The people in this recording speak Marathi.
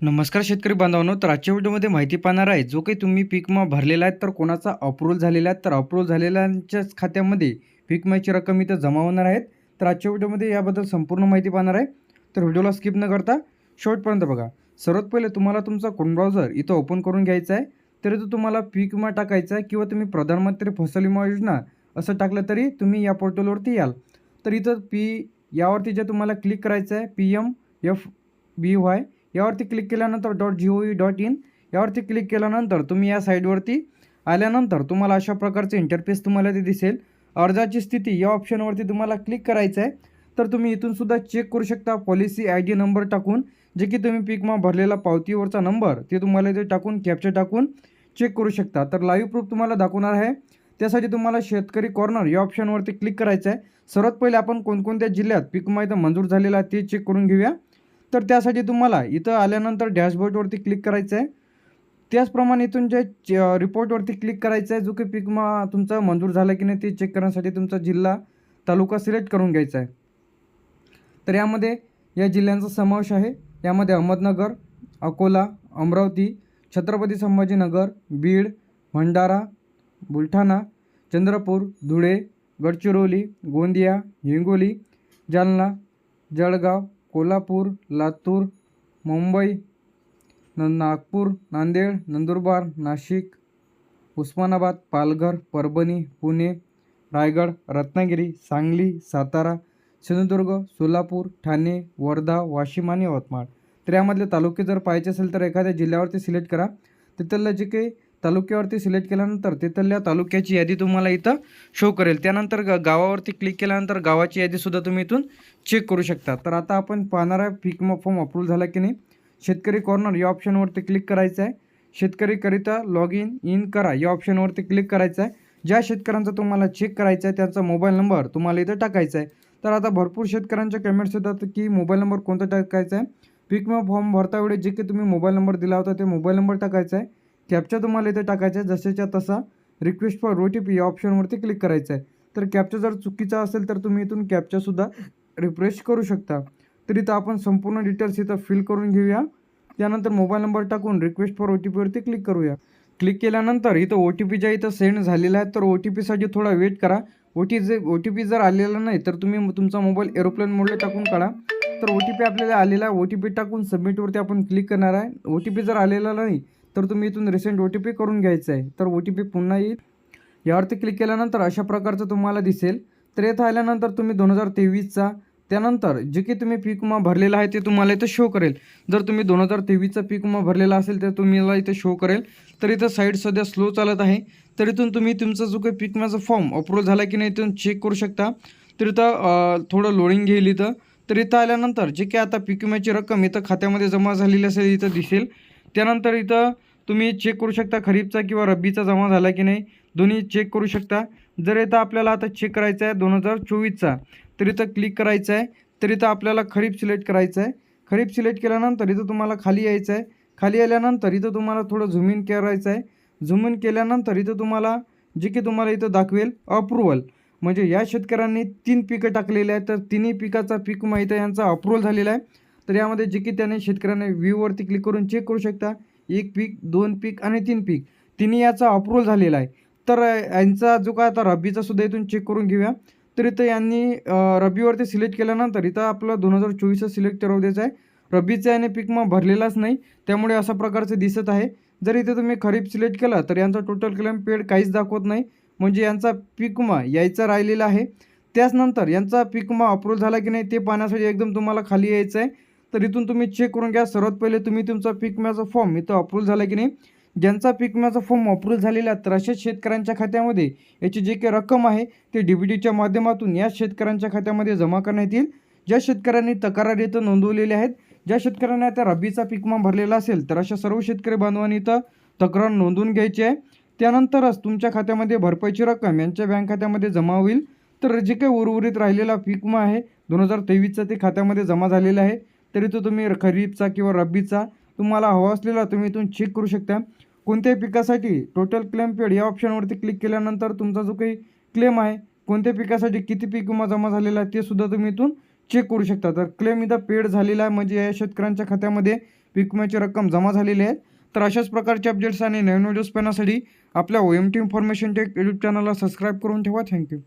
नमस्कार शेतकरी बांधवांनो तर आजच्या व्हिडिओमध्ये माहिती पाहणार आहे जो काही तुम्ही पीक विमा भरलेला आहे तर कोणाचा अप्रूव्हल झालेला आहे तर अप्रूव्हल झालेल्यांच्याच खात्यामध्ये पीक विम्याची रक्कम इथं जमा होणार आहेत तर आजच्या व्हिडिओमध्ये याबद्दल संपूर्ण माहिती पाहणार आहे. तर व्हिडिओला स्किप न करता शेवटपर्यंत बघा. सर्वात पहिले तुम्हाला तुमचा कोण ब्राउझर इथं ओपन करून घ्यायचा आहे तर इथं तुम्हाला पीक विमा टाकायचा आहे किंवा तुम्ही प्रधानमंत्री फसल विमा योजना असं टाकलं तरी तुम्ही या पोर्टलवरती याल. तर इथं पी यावरती जे तुम्हाला क्लिक करायचं आहे P M F B Y यावरती क्लिक केल्यानंतर dot G O V dot in यावरती क्लिक केल्यानंतर तुम्ही या साईडवरती आल्यानंतर तुम्हाला अशा प्रकारचे इंटरफेस तुम्हाला ते दिसेल. अर्जाची स्थिती या ऑप्शनवरती तुम्हाला क्लिक करायचं आहे. तर तुम्ही इथूनसुद्धा चेक करू शकता. पॉलिसी आय डी नंबर टाकून जे की तुम्ही पीक भरलेला पावतीवरचा नंबर ते तुम्हाला इथे टाकून कॅप्चर टाकून चेक करू शकता. तर लाईव्ह प्रूफ तुम्हाला दाखवणार आहे. त्यासाठी तुम्हाला शेतकरी कॉर्नर या ऑप्शनवरती क्लिक करायचं आहे. सर्वात पहिले आपण कोणकोणत्या जिल्ह्यात पीकमा इथं मंजूर झालेला आहे ते चेक करून घेऊया. तर त्यासाठी तुम्हाला इथं आल्यानंतर डॅशबोर्डवरती क्लिक करायचं आहे त्याचप्रमाणे इथून जे च- रिपोर्टवरती क्लिक करायचं आहे जो की पीक मा तुमचा मंजूर झाला की नाही ते चेक करण्यासाठी तुमचा जिल्हा तालुका सिलेक्ट करून घ्यायचा आहे तर यामध्ये या जिल्ह्यांचा समावेश आहे. यामध्ये अहमदनगर अकोला अमरावती छत्रपती संभाजीनगर बीड भंडारा बुलढाणा चंद्रपूर धुळे गडचिरोली गोंदिया हिंगोली जालना जळगाव कोल्हापूर लातूर मुंबई न नागपूर नांदेड नंदुरबार नाशिक उस्मानाबाद पालघर परभणी पुणे रायगड रत्नागिरी सांगली सातारा सिंधुदुर्ग सोलापूर ठाणे वर्धा वाशिम आणि यवतमाळ. तर यामधले तालुके जर पाहायचे असेल तर एखाद्या जिल्ह्यावरती सिलेक्ट करा. तिथलं जे काही तालुक्यावरती सिलेक्ट केल्यानंतर तिथल्या तालुक्याची यादी तुम्हाला इथं शो करेल. त्यानंतर ग गावावरती क्लिक केल्यानंतर गावाची यादीसुद्धा तुम्ही इथून चेक करू शकता. तर आता आपण पाहणार आहे पीक फॉर्म अप्रूव्ह झाला की नाही? शेतकरी कॉर्नर या ऑप्शनवरती क्लिक करायचं आहे. शेतकरीकरिता लॉग इन इन करा या ऑप्शनवरती क्लिक करायचं आहे. ज्या शेतकऱ्यांचा तुम्हाला चेक करायचा आहे त्यांचा मोबाईल नंबर तुम्हाला इथं टाकायचा आहे. तर आता भरपूर शेतकऱ्यांच्या कमेंट्स येतात की मोबाईल नंबर कोणता टाकायचा आहे? पीक फॉर्म भरता वेळी जे की तुम्ही मोबाईल नंबर दिला होता ते मोबाईल नंबर टाकायचा आहे. कॅप्चा तुम्हाला इथे टाकायचा आहे. जसेच्या तसा request for O T P या ऑप्शनवरती क्लिक करायचं आहे. तर कॅप्चा जर चुकीचा असेल तर तुम्ही इथून कॅप्चासुद्धा रिफ्रेश करू शकता. तर इथं आपण संपूर्ण डिटेल्स इथं फिल करून घेऊया. त्यानंतर मोबाईल नंबर टाकून रिक्वेस्ट फॉर ओ टी पीवरती क्लिक करूया. क्लिक केल्यानंतर इथं ओ टी पी ज्या इथं सेंड झालेला आहे तर ओ टी पीसाठी थोडा वेट करा. ओ टी जे ओ टी पी जर आलेला नाही तर तुम्ही तुमचा मोबाईल एरोप्लेन मोडला टाकून काढा. तर ओ टी पी आपल्याला आलेला आहे. ओ टी पी टाकून सबमिटवरती आपण क्लिक करणार आहे. ओ टी पी जर आलेला नाही तर तुम्ही इथून रिसेंट ओ टी पी करून घ्यायचं आहे. तर ओ टी पी पुन्हा येईल. यावरती क्लिक केल्यानंतर अशा प्रकारचं तुम्हाला दिसेल. तर येथे आल्यानंतर तुम्ही दोन हजार तेवीसचा त्यानंतर जे की तुम्ही पीक विमा भरलेला आहे ते तुम्हाला इथं शो करेल. जर तुम्ही दोन हजार तेवीसचा पीक विमा भरलेला असेल तर तुम्हाला इथं शो करेल. तर इथं साईड सध्या स्लो चालत आहे. तर इथून तुम्ही तुमचा जो काही पीक विम्याचा फॉर्म अप्रूव्ह झाला की नाही इथून चेक करू शकता. तर इथं थोडं लोडिंग घेईल इथं. तर इथं आल्यानंतर जे काही आता पीक विम्याची रक्कम इथं खात्यामध्ये जमा झालेली असेल इथं दिसेल. त्यानंतर इथं तुम्ही चेक करू शकता खरीपचा किंवा रब्बीचा जमा झाला की नाही दोन्ही चेक करू शकता. जर इथं आपल्याला आता चेक करायचा आहे दोन हजार चोवीसचा तर इथं क्लिक करायचं आहे तर इथं आपल्याला खरीप सिलेक्ट करायचं आहे. खरीप सिलेक्ट केल्यानंतर इथं तुम्हाला खाली यायचं आहे. खाली आल्यानंतर इथं तुम्हाला थोडं झूम इन करायचं आहे. झूम इन केल्यानंतर इथं तुम्हाला जे की तुम्हाला इथं दाखवेल अप्रुव्हल म्हणजे या शेतकऱ्यांनी तीन पिकं टाकलेली आहेत तर तिन्ही पिकाचा पीक माहिती यांचा अप्रुव्हल झालेला आहे. तर यामध्ये जे की त्याने शेतकऱ्यांनी व्ह्यूवरती क्लिक करून चेक करू शकता. एक पीक दोन पीक आणि तीन पीक. तिन्ही याचा अप्रूव्हल झालेला आहे. तर यांचा जो काय आता रब्बीचा सुद्धा इथून चेक करून घेऊया. तर इथं यांनी रब्बीवरती सिलेक्ट केल्यानंतर इथं आपलं दोन हजार चोवीसच सिलेक्ट करू द्यायचं आहे. रब्बीचा याने पीक मग भरलेलाच नाही. त्यामुळे अशा प्रकारचं दिसत आहे. जर इथे तुम्ही खरीप सिलेक्ट केला तर यांचा टोटल क्लेम पेड काहीच दाखवत नाही. म्हणजे यांचा पिकमा यायचा राहिलेला आहे. त्याचनंतर यांचा पिकमा अप्रूव्ह झाला की नाही ते पाहण्यासाठी एकदम तुम्हाला खाली यायचं आहे. तर इथून तुम्ही चेक करून घ्या. सर्वात पहिले तुम्ही तुमचा पीक विम्याचा फॉर्म इथं अप्रूव्ह झाला की नाही? ज्यांचा पीक विम्याचा फॉर्म अप्रूव्ह झालेला आहे, तर अशाच शेतकऱ्यांच्या खात्यामध्ये याची जी काही रक्कम आहे ते डी बी माध्यमातून या शेतकऱ्यांच्या खात्यामध्ये जमा करण्यात येईल. ज्या शेतकऱ्यांनी तक्रार इथं नोंदवलेल्या आहेत ज्या शेतकऱ्यांनी आता रब्बीचा पीक विमा भरलेला असेल तर अशा सर्व शेतकरी बांधवांनी इथं तक्रार नोंदवून घ्यायची आहे. त्यानंतरच तुमच्या खात्यामध्ये भरपाईची रक्कम यांच्या बँक खात्यामध्ये जमा होईल. तर जे काही उर्वरित राहिलेला पीक विमा आहे दोन हजार तेवीसचा ते खात्यामध्ये जमा झालेला आहे. तरी तो तुम्ही खरीपचा किंवा रब्बीचा तुम्हाला हवा असलेला तुम्ही इथून चेक करू शकता. कोणत्याही पिकासाठी टोटल क्लेम पेड या ऑप्शनवरती क्लिक केल्यानंतर तुमचा जो काही क्लेम आहे कोणत्या पिकासाठी किती पीक विमा जमा झालेला आहे ते सुद्धा तुम्ही इथून चेक करू शकता. तर क्लेम इथं पेड झालेला आहे म्हणजे या शेतकऱ्यांच्या खात्यामध्ये पीक विम्याची रक्कम जमा झालेली आहे. तर अशाच प्रकारचे अपडेट्स आणि नवीन व्हिडिओज पाहण्यासाठी आपल्या O M T information tech YouTube चॅनलला सबस्क्राईब करून ठेवा. Thank you